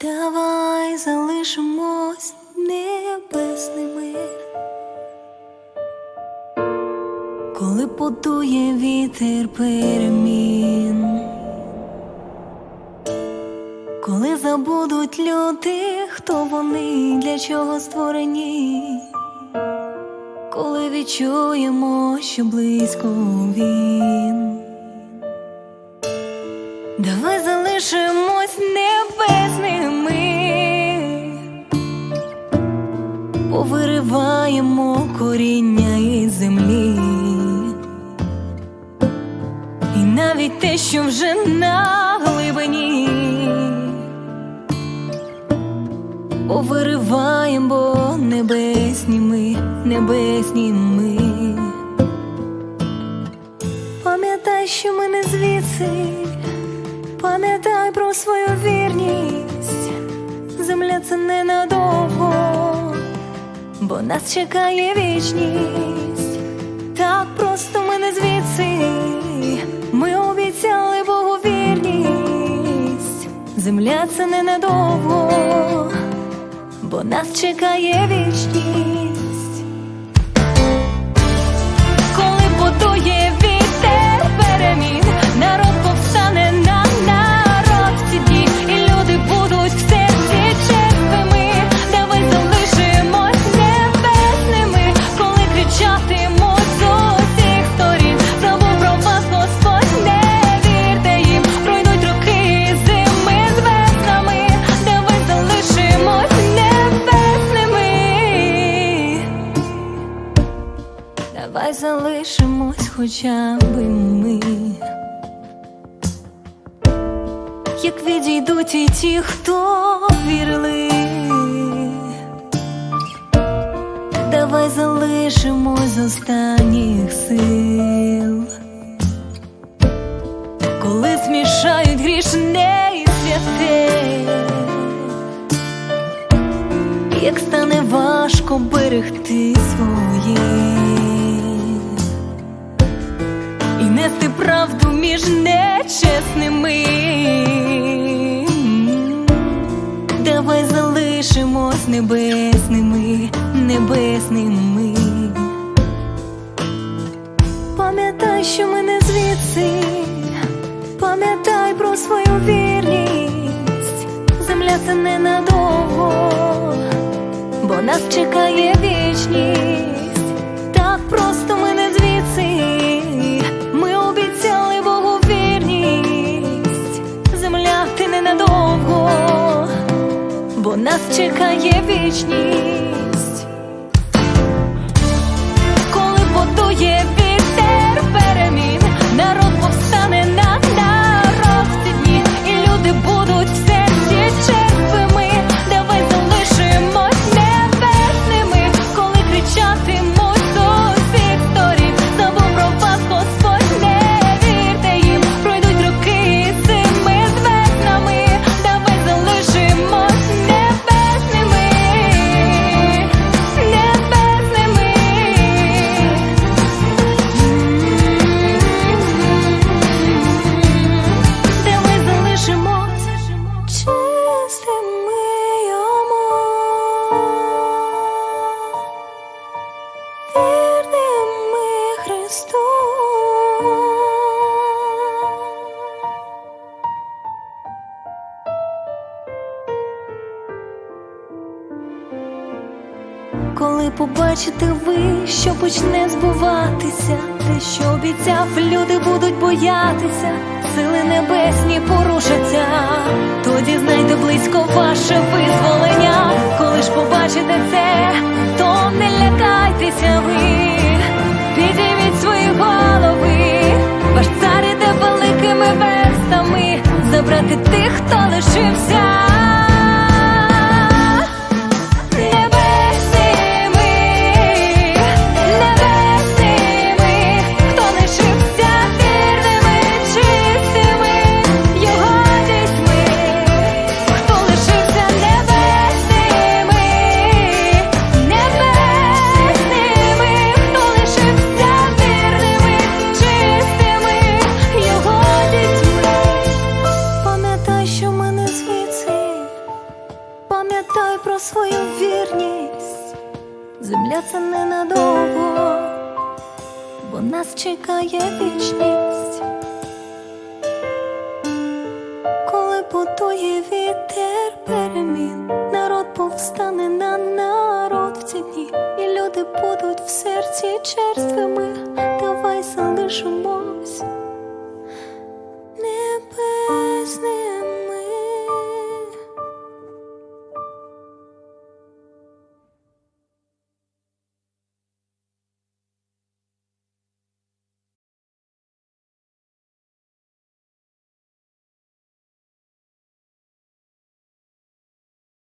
Давай залишимось небесними, коли подує вітер перемін, коли забудуть люди, хто вони для чого створені коли відчуємо, що близько він. Давай залишимось небесними, повириваємо коріння із землі, і навіть те, що вже на глибині, повириваємо, бо небесні ми, небесні ми. Пам'ятай, що ми не звідси. Пам'ятай про свою вірність, земля це ненадовго, бо нас чекає вічність. Так просто ми не звідси, ми обіцяли Богу вірність, земля це ненадовго, бо нас чекає вічність. Коли подує вітер перемін, народ повстане на народ. В і люди будуть в серці чистими, ми залишимось небесними, коли кричатимуть Давай залишимось хоча би ми. Як відійдуть і ті, хто вірили, давай залишимось з останніх сил, коли змішають грішне і святе як стане важко берегти своє правду між нечесними. Давай залишимось небесними, небесними. Пам'ятай, що ми не звідси, пам'ятай про свою вірність, земля це ненадовго бо нас чекає вічність. Так просто бо нас чекає вічність. Коли побачите ви, що почне збуватися, те, що обіцяв, люди будуть боятися, сили небесні порушаться, тоді знайде близько ваше забрати тих, хто лишився. пам'ятай про свою вірність, земля це ненадовго, бо нас чекає вічність, коли будує вітер перемін, народ повстане на народ в ці дні, і люди будуть в серці черствими, давай залишимо.